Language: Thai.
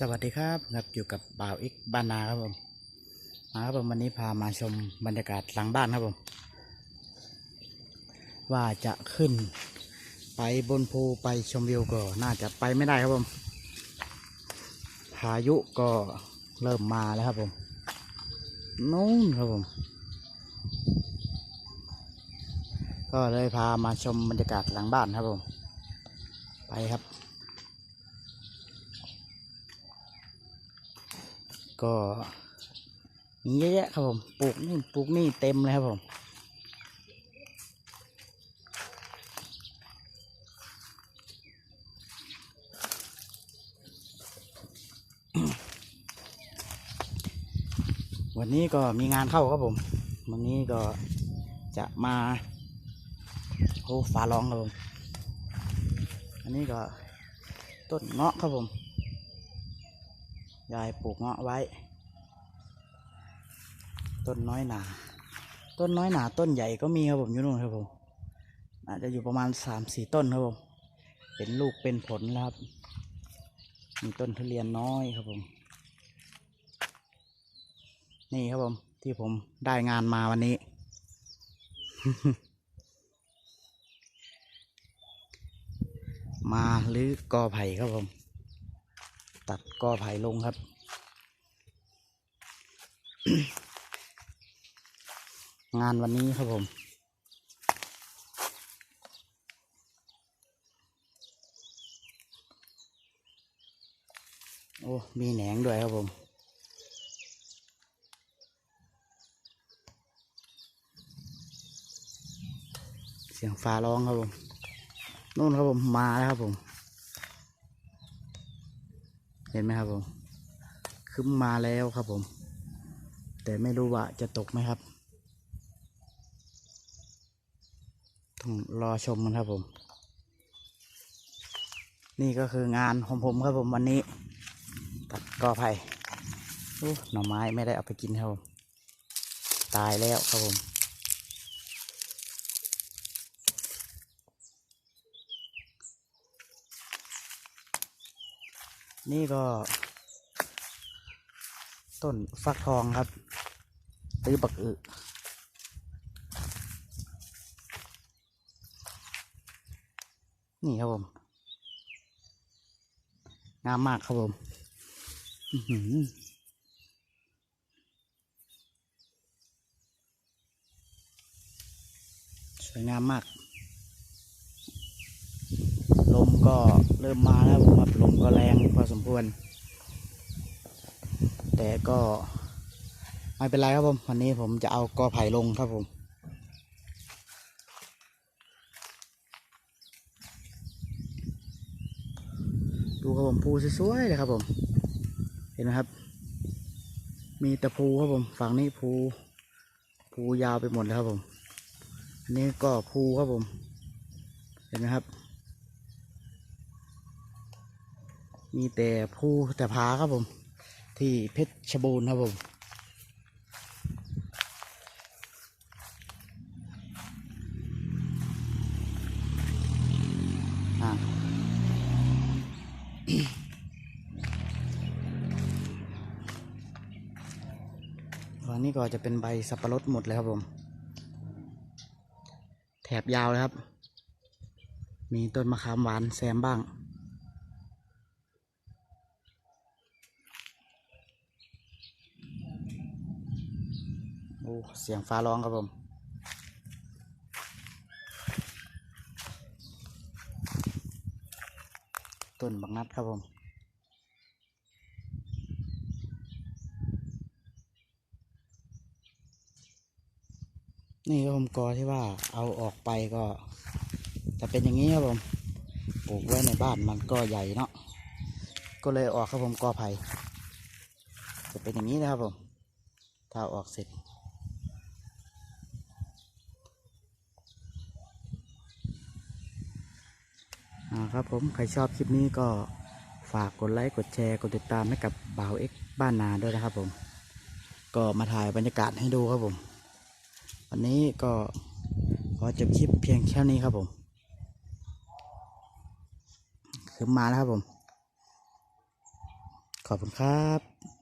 สวัสดีครับครับอยู่กับบ่าวอิกบ้านนาครับผมมาครับผมวันนี้พามาชมบรรยากาศหลังบ้านครับผม ว่าจะขึ้น ไปบนภูไปชมวิวก็น่าจะไปไม่ได้ครับผม พายุก็เริ่มมาแล้วครับผมนู่นครับผม ก็เลยพามาชมบรรยากาศหลังบ้านครับผม ไปครับ ก็มีเยอะแยะครับผมปลูกนู่นปลูกนี่เต็มเลยครับผมวันนี้ก็มีงานเข้าครับผม วันนี้ก็จะมาโอ้ฟ้าร้องครับผม อันนี้ก็ต้นเงาะครับผม ยายปลูกเงาะไว้ ต้นน้อยหนา ต้นน้อยหนาต้นใหญ่ก็มีครับผมอยู่นู่นครับผมอาจจะอยู่ประมาณสามสี่ต้นครับผมเป็นลูกเป็นผลครับ มีต้นทุเรียนน้อยครับผม นี่ครับผมที่ผมได้งานมาวันนี้ มาลื้อกอไผ่ครับผม ตัดกอไผ่ลงครับ งานวันนี้ครับผม โอ้ มีแหนงด้วยครับผมเสียงฟ้าร้องครับผมนู่นครับผมมาแล้วครับผม ห็นไหมครับผมขึ้นมาแล้วครับผม แต่ไม่รู้ว่าจะตกไหมครับต้องรอชมกันครับผม นี่ก็คืองานของผมครับผมวันนี้ ตัดกอไผ่หน่อไม้ไม่ได้เอาไปกินครับผม ตายแล้วครับผม นี่ก็ ต้นฟักทองครับหรือบักอึนี่ครับผมงามมากครับผมสวยงามมาก ลมก็เริ่มมาแล้วผมครับลมก็แรงพอสมควร แต่ก็ไม่เป็นไรครับผมวันนี้ผมจะเอากอไผ่ลงครับผมดูครับผมภูสวยๆเลยครับผม เห็นไหมครับ มีต่ภูครับผมฝั่งนี้ภูภูยาวไปหมดเลยครับผม อันนี้ก็ภูครับผม เห็นไหมครับ มีแต่ภูแต่ผาครับผม ที่เพชรชบูรณ์ครับผมวันนี้ก็จะเป็นใบสับปะรดหมดเลยครับผม แถบยาวเลยครับ มีต้นมะขามหวานแซมบ้าง โอ้เสียงฟ้าร้องครับผมต้นบักนัดครับผมนี่ครับผมกอที่ว่าเอาออกไปก็จะเป็นอย่างนี้ครับผมปลูกไว้ในบ้านมันก็ใหญ่เนาะก็เลยออกครับผมกอไผ่จะเป็นอย่างนี้นะครับผมถ้าเอาออกเสร็จ ครับผมใครชอบคลิปนี้ก็ฝากกดไลค์กดแชร์กดติดตามให้กับบ่าวเอ็กบ้านนาด้วยนะครับผม ก็มาถ่ายบรรยากาศให้ดูครับผม วันนี้ก็ขอจบคลิปเพียงแค่นี้ครับผมคือมาแล้วครับผม ขอบคุณครับ